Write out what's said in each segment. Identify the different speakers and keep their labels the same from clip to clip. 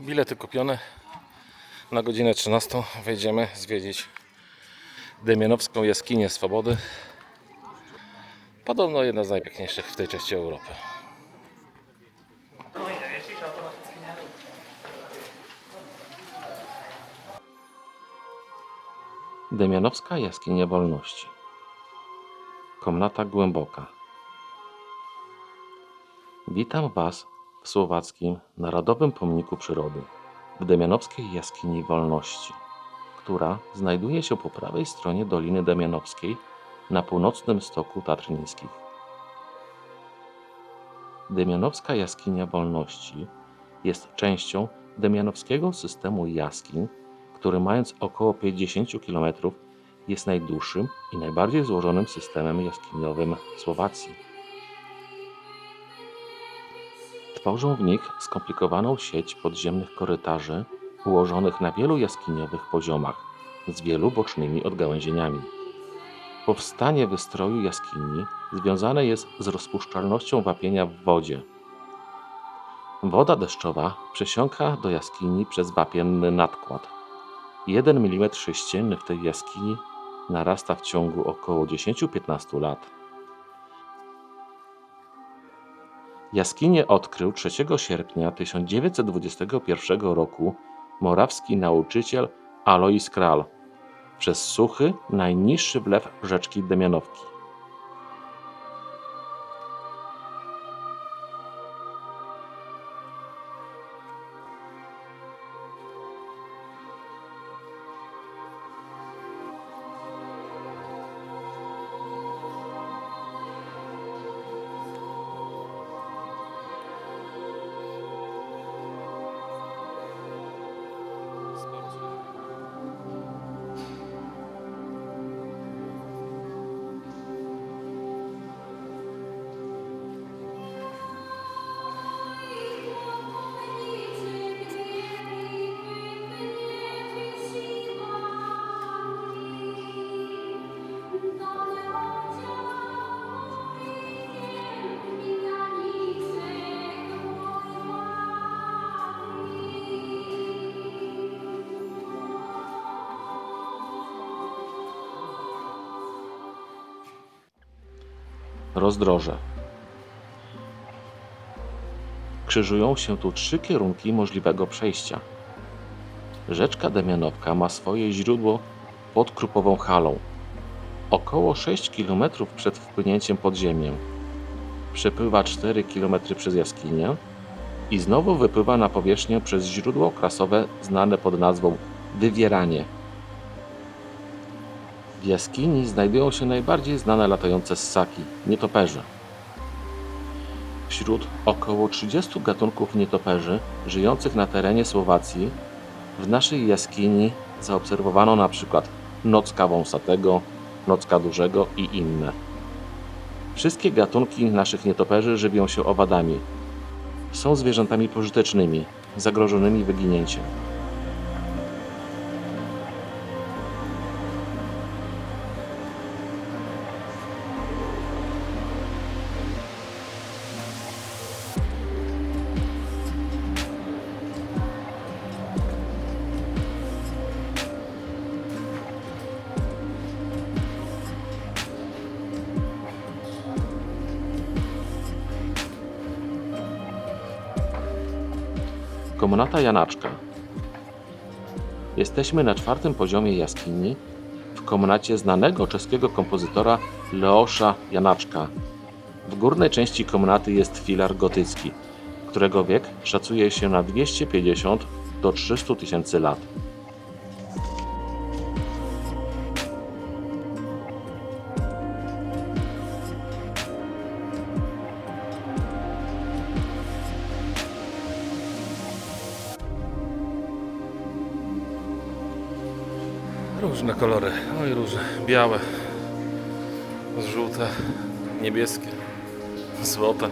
Speaker 1: Bilety kupione. Na godzinę 13 wejdziemy zwiedzić Demianowską jaskinię Swobody. Podobno jedna z najpiękniejszych w tej części Europy. Demianowska jaskinia wolności. Komnata głęboka. Witam Was w Słowackim Narodowym Pomniku Przyrody, w Demianowskiej Jaskini Wolności, która znajduje się po prawej stronie Doliny Demianowskiej na północnym stoku Tatr Niskich. Demianowska Jaskinia Wolności jest częścią Demianowskiego systemu jaskiń, który mając około 50 km jest najdłuższym i najbardziej złożonym systemem jaskiniowym Słowacji. Tworzą w nich skomplikowaną sieć podziemnych korytarzy ułożonych na wielu jaskiniowych poziomach z wielu bocznymi odgałęzieniami. Powstanie wystroju jaskini związane jest z rozpuszczalnością wapienia w wodzie. Woda deszczowa przesiąka do jaskini przez wapienny nadkład. 1 mm sześcienny w tej jaskini narasta w ciągu około 10-15 lat. Jaskinię odkrył 3 sierpnia 1921 roku morawski nauczyciel Alois Kral przez suchy, najniższy wlew rzeczki Demianowki. Rozdroże. Krzyżują się tu trzy kierunki możliwego przejścia. Rzeczka Demianowka ma swoje źródło pod Krupową Halą, około 6 km przed wpłynięciem pod ziemię. Przepływa 4 km przez jaskinię i znowu wypływa na powierzchnię przez źródło krasowe znane pod nazwą Wywieranie. W jaskini znajdują się najbardziej znane latające ssaki nietoperze. Wśród około 30 gatunków nietoperzy żyjących na terenie Słowacji w naszej jaskini zaobserwowano przykład nocka wąsatego, nocka dużego i inne. Wszystkie gatunki naszych nietoperzy żywią się owadami. Są zwierzętami pożytecznymi, zagrożonymi wyginięciem. Komnata Janaczka. Jesteśmy na czwartym poziomie jaskini w komnacie znanego czeskiego kompozytora Leosza Janaczka. W górnej części komnaty jest filar gotycki, którego wiek szacuje się na 250 do 300 tysięcy lat. Różne kolory, oj różne, białe, żółte, niebieskie, złote.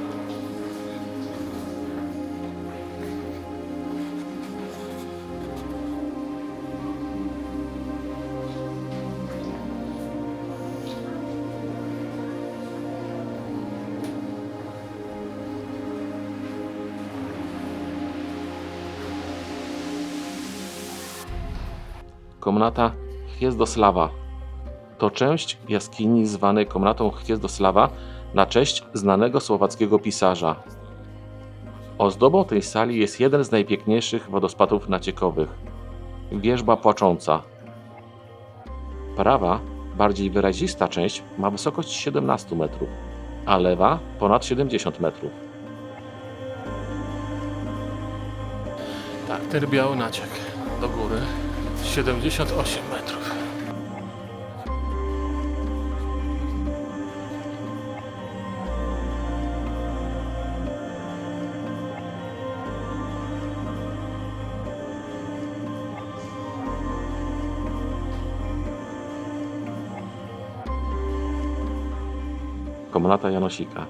Speaker 1: Komnata Chwiezdosława. To część jaskini zwanej komnatą Chwiezdosława na cześć znanego słowackiego pisarza. Ozdobą tej sali jest jeden z najpiękniejszych wodospadów naciekowych wierzba płacząca. Prawa, bardziej wyrazista część ma wysokość 17 metrów, a lewa ponad 70 metrów.
Speaker 2: Tak, ten biały naciek do góry 78 metrów.
Speaker 1: Komnata Janosika.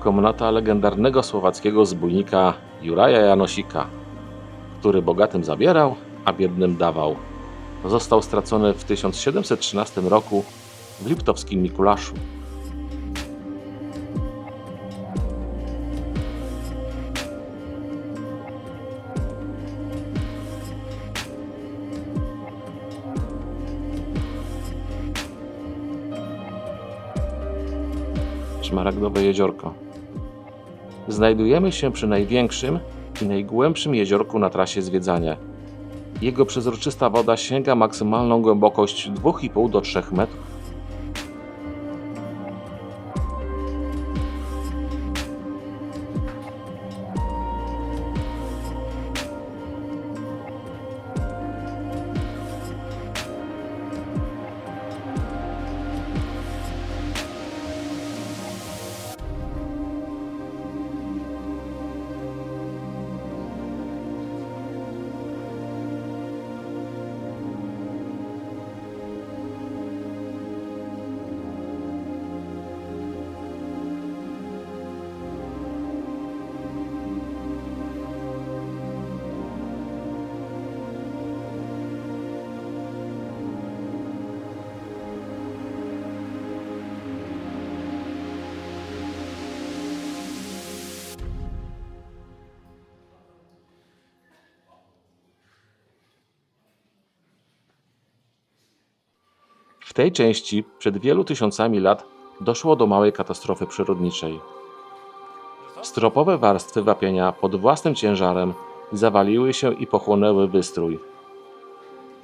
Speaker 1: Komnata legendarnego słowackiego zbójnika Juraja Janosika, który bogatym zabierał, a biednym dawał. Został stracony w 1713 roku w liptowskim Mikulaszu. Szmaragdowe jeziorko. Znajdujemy się przy największym i najgłębszym jeziorku na trasie zwiedzania. Jego przezroczysta woda sięga maksymalną głębokość 2,5 do 3 metrów. W tej części przed wielu tysiącami lat doszło do małej katastrofy przyrodniczej. Stropowe warstwy wapienia pod własnym ciężarem zawaliły się i pochłonęły wystrój.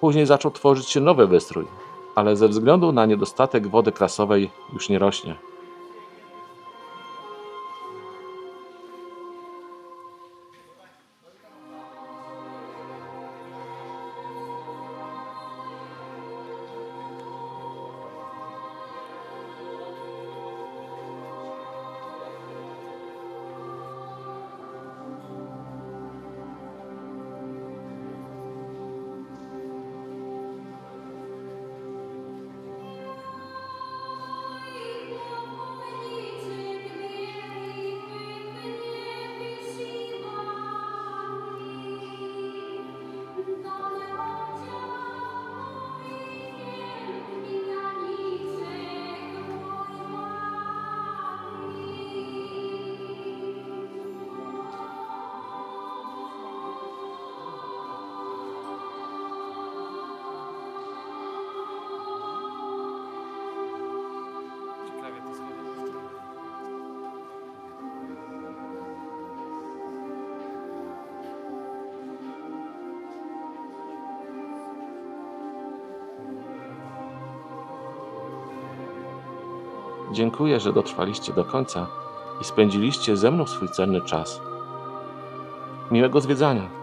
Speaker 1: Później zaczął tworzyć się nowy wystrój, ale ze względu na niedostatek wody krasowej już nie rośnie. Dziękuję, że dotrwaliście do końca i spędziliście ze mną swój cenny czas. Miłego zwiedzania!